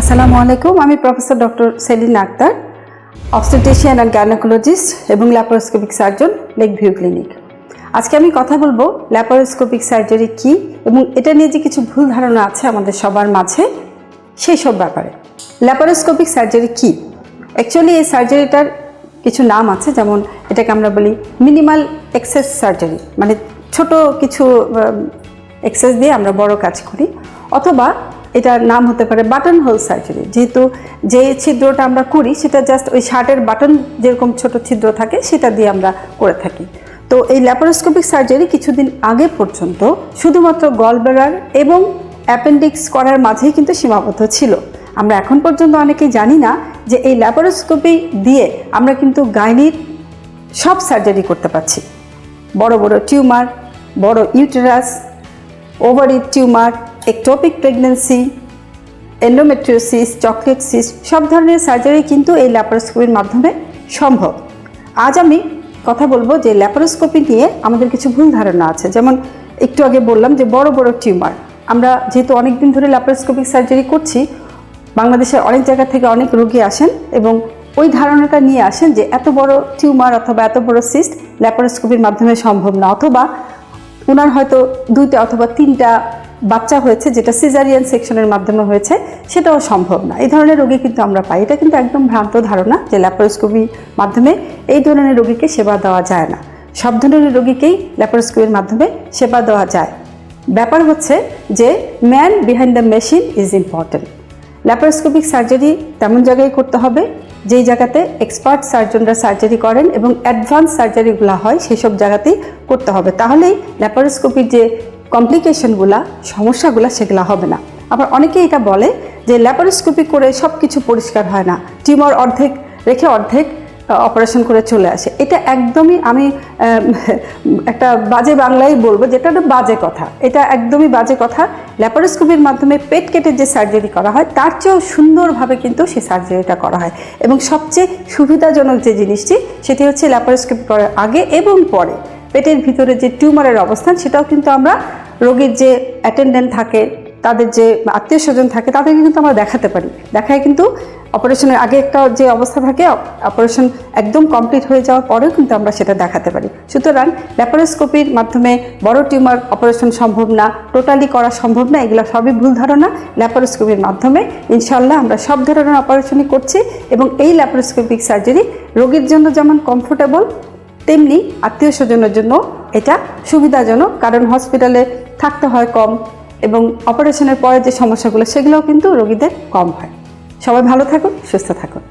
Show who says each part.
Speaker 1: আসসালামু আলাইকুম, আমি professor doctor Selin Akter, obstetrician and gynaecologist এবং laparoscopic surgeon lake view clinic আজকে আমি কথা বলব ল্যাপারোস্কোপিক সার্জারি কি এবং এটা নিয়ে যে কিছু ভুল ধারণা আছে আমাদের সবার মাঝে, সেই সব ব্যাপারে। ল্যাপারোস্কোপিক সার্জারি কি? অ্যাকচুয়ালি এই সার্জারিটার কিছু নাম আছে, যেমন এটাকে আমরা বলি মিনিমাল এক্সেস সার্জারি মানে ছোট কিছু এক্সেস দিয়ে আমরা বড় কাজ করি, অথবা এটার নাম হতে পারে বাটন হোল সার্জারি যেহেতু যে ছিদ্রটা আমরা করি, সেটা জাস্ট ওই শার্টের বাটন যেরকম ছোট ছিদ্র থাকে, সেটা দিয়ে আমরা করে থাকি। তো এই ল্যাপারোস্কোপিক সার্জারি কিছুদিন আগে পর্যন্ত শুধুমাত্র গলবেলার এবং অ্যাপেন্ডিক্স করার মাঝেই কিন্তু সীমাবদ্ধ ছিল। আমরা এখন পর্যন্ত অনেকেই জানি না যে এই ল্যাপারোস্কোপি দিয়ে আমরা কিন্তু গাইনির সব সার্জারি করতে পারছি। বড় বড় টিউমার, বড় uterus ওভারির tumour ectopic pregnancy endometriosis chocolate cyst সব ধরনের সার্জারি কিন্তু এই ল্যাপারোস্কোপির মাধ্যমে সম্ভব। আজ আমি কথা বলব যে ল্যাপারোস্কোপি নিয়ে আমাদের কিছু ভুল ধারণা আছে। যেমন একটু আগে বললাম যে বড় বড় টিউমার। আমরা যেহেতু অনেক দিন ধরে ল্যাপারোস্কোপিক সার্জারি করছি বাংলাদেশের অনেক জায়গা থেকে অনেক রোগী আসেন এবং ওই ধারণাটা নিয়ে আসেন যে এত বড় টিউমার অথবা এত বড় সিস্ট ল্যাপারোস্কোপির মাধ্যমে সম্ভব না। অথবা ওনার হয়তো দুইটা অথবা তিনটা বাচ্চা হয়েছে, যেটা সিজারিয়ান সেকশনের মাধ্যমে হয়েছে, সেটাও সম্ভব না। এই ধরনের রোগী কিন্তু আমরা পাই। এটা কিন্তু একদম ভ্রান্ত ধারণা যে ল্যাপারোস্কোপির মাধ্যমে এই ধরনের রোগীকে সেবা দেওয়া যায় না। সব ধরনের রোগীকেই ল্যাপারোস্কোপির মাধ্যমে সেবা দেওয়া যায়। ব্যাপার হচ্ছে যে man behind the machine is important laparoscopic surgery তেমন জায়গায় করতে হবে, যেই জায়গাতে এক্সপার্ট সার্জনরা সার্জারি করেন এবং অ্যাডভান্স সার্জারিগুলো হয় সেই সব জায়গাতেই করতে হবে। তাহলেই ল্যাপারোস্কোপির যে কমপ্লিকেশনগুলা সমস্যাগুলো সেগুলো হবে না। আবার অনেকে এটা বলে যে ল্যাপারোস্কোপি করে সব কিছু পরিষ্কার হয় না টিউমার অর্ধেক রেখে অর্ধেক অপারেশন করে চলে আসে। এটা একদমই আমি একটা বাজে বাংলায় বলব যেটা একটা বাজে কথা। এটা একদমই বাজে কথা। ল্যাপারোস্কোপির মাধ্যমে পেট কেটে যে সার্জারি করা হয়, তার চেয়েও সুন্দরভাবে কিন্তু সেই সার্জারিটা করা হয়। এবং সবচেয়ে সুবিধাজনক যে জিনিসটি, সেটি হচ্ছে ল্যাপারোস্কোপি করার আগে এবং পরে। পেটের ভিতরে যে টিউমারের অবস্থান, সেটাও কিন্তু আমরা রোগীর যে অ্যাটেন্ডেন্ট থাকে, তাদের যে আত্মীয় স্বজন থাকে তাদেরকে কিন্তু আমরা দেখাতে পারি। দেখায় কিন্তু অপারেশনের আগে একটা যে অবস্থা থাকে অপারেশন একদম কমপ্লিট হয়ে যাওয়ার পরেও কিন্তু আমরা সেটা দেখাতে পারি। সুতরাং ল্যাপারোস্কোপির মাধ্যমে বড় টিউমার অপারেশন সম্ভব না টোটালি করা সম্ভব না, এগুলো সবই ভুল ধারণা। ল্যাপারোস্কোপির মাধ্যমে ইনশাল্লাহ আমরা সব ধরনের অপারেশনই করছি এবং এই ল্যাপারোস্কোপিক সার্জারি রোগীর জন্য যেমন কমফোর্টেবল তেমনি আত্মীয় স্বজনের জন্য এটা সুবিধাজনক, কারণ হসপিটালে থাকতে হয় কম এবং অপারেশনের পরে যে সমস্যাগুলো, সেগুলোও কিন্তু রোগীদের কম হয়। সবাই ভালো থাকুন, সুস্থ থাকুন।